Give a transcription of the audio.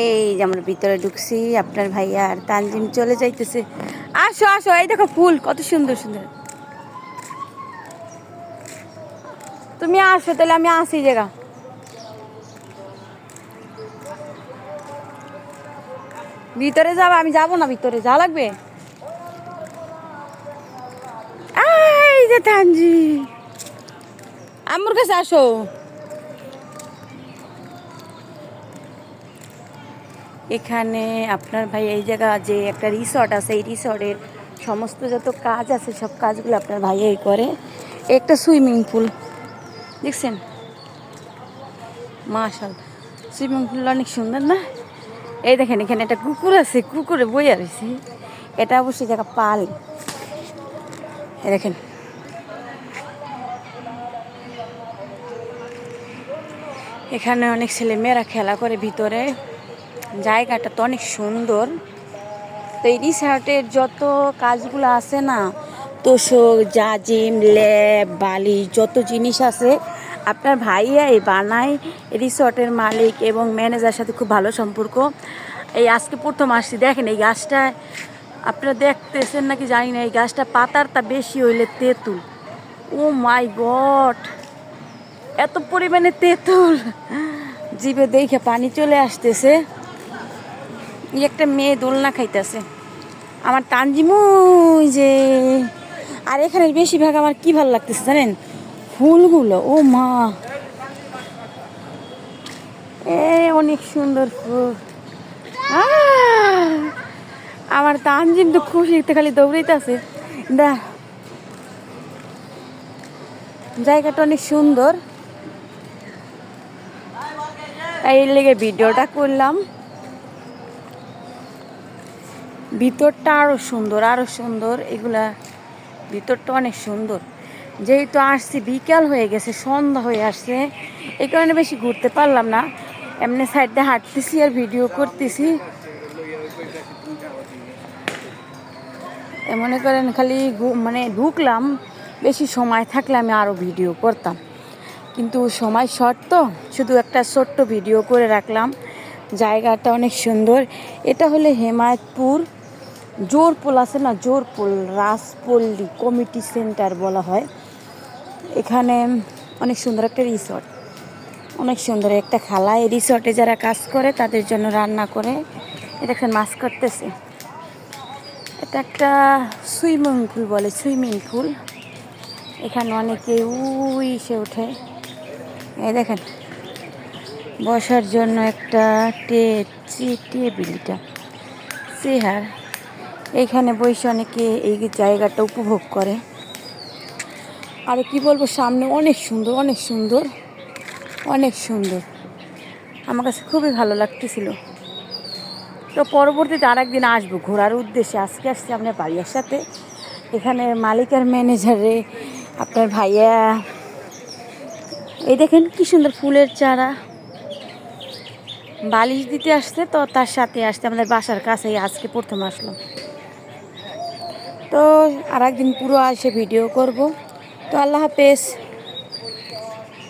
এই যে আমরা ভিতরে ঢুকছি, আপনার ভাইয়া আর তানজিম চলে যাইতেছে। আসো আসো, এই দেখো ফুল, কত সুন্দর সুন্দর। তুমি আসো, তাহলে আমি আসি জায়গা। ভিতরে যাব, আমি যাব না ভিতরে যা লাগবে? এই যে তানজি আমার কাছে আসো। এখানে আপনার ভাই এই জায়গা যে একটা রিসর্ট আছে, এই রিসর্টের সমস্ত যত কাজ আছে, সব কাজগুলো আপনার ভাইয়াই করে। একটা সুইমিং পুল দেখছেন? মাশাল সুইমিং পুল অনেক সুন্দর না? এই দেখেন, এখানে একটা কুকুর আছে, কুকুরে বই রয়েছে এটা অবশ্যই জায়গা পাল। দেখেন। এখানে অনেক ছেলে মেয়েরা খেলা করে ভিতরে। জায়গাটা তো অনেক সুন্দর। তো এই রিসর্টের যত কাজগুলো আছে না, তোষক, জাজিম, ল্যাব, বালি, যত জিনিস আছে, আপনার ভাইয়াই বানায় রিসর্টের মালিক এবং ম্যানেজার সাথে খুব ভালো সম্পর্ক। এই আজকে প্রথম আসছি, দেখেন এই গাছটা, আপনারা দেখতেছেন নাকি জানি না, এই গাছটা পাতারটা বেশি হইলে তেঁতুল। ও মাই গড, এত পরিমাণে তেঁতুল। জিভে দেখে পানি চলে আসতেছে। এই একটা মেয়ে দোলনা খাইতেছে। আমার তানজিমু যে, আর এখানে বেশিরভাগ আমার কি ভালো লাগতেছে জানেন? ফুলগুলো, ও মা। এ, অনেক সুন্দর ফুল! আমার তানজিম তো খুশিতে খালি দৌড়াইতেছে। দা, জায়গাটা অনেক সুন্দর। এর লেগে ভিডিওটা করলাম। ভিতরটা আরও সুন্দর আরও সুন্দর। এগুলা ভিতরটা অনেক সুন্দর। যেহেতু আসছি, বিকাল হয়ে গেছে, সন্ধ্যা হয়ে আসছে, এই কারণে বেশি ঘুরতে পারলাম না। এমনি সাইড হাঁটতেছি আর ভিডিও করতেছি। মনে করেন খালি মানে ঢুকলাম, বেশি সময় থাকলে আমি আরও ভিডিও করতাম। কিন্তু সময় শর্ট তো, শুধু একটা ছোট্ট ভিডিও করে রাখলাম। জায়গাটা অনেক সুন্দর। এটা হলো হেমায়তপুর। জোরপোল আছে না জোরপোল রাসপল্লী কমিটি সেন্টার বলা হয়। এখানে অনেক সুন্দর একটা রিসর্ট। অনেক সুন্দর একটা খালা। এই রিসর্টে যারা কাজ করে, তাদের জন্য রান্না করে। এটা একটা মাছ করতেছে এটা একটা সুইমিং পুল বলে, সুইমিং পুল। এখানে অনেকে উই সে ওঠে। এই দেখেন, বসার জন্য একটা টে টেবিলটা চেয়ার। এইখানে বসে অনেকে এই জায়গাটা উপভোগ করে। আর কি বলব, সামনে অনেক সুন্দর অনেক সুন্দর অনেক সুন্দর। আমার কাছে খুবই ভালো লাগতেছিল। তো পরবর্তীতে আর একদিন আসব ঘোরার উদ্দেশ্যে। আজকে আসছি আপনার ভাইয়ার সাথে। এখানে মালিকের ম্যানেজারে আপনার ভাইয়া। এই দেখেন কি সুন্দর ফুলের চারা। বালিশ দিতে আসছে তো, তার সাথে আসতে আমাদের বাসার কাছেই আজকে প্রথম আসলাম। তো আর একদিন পুরো আসে ভিডিও করব। তো আল্লাহ হাফেজ।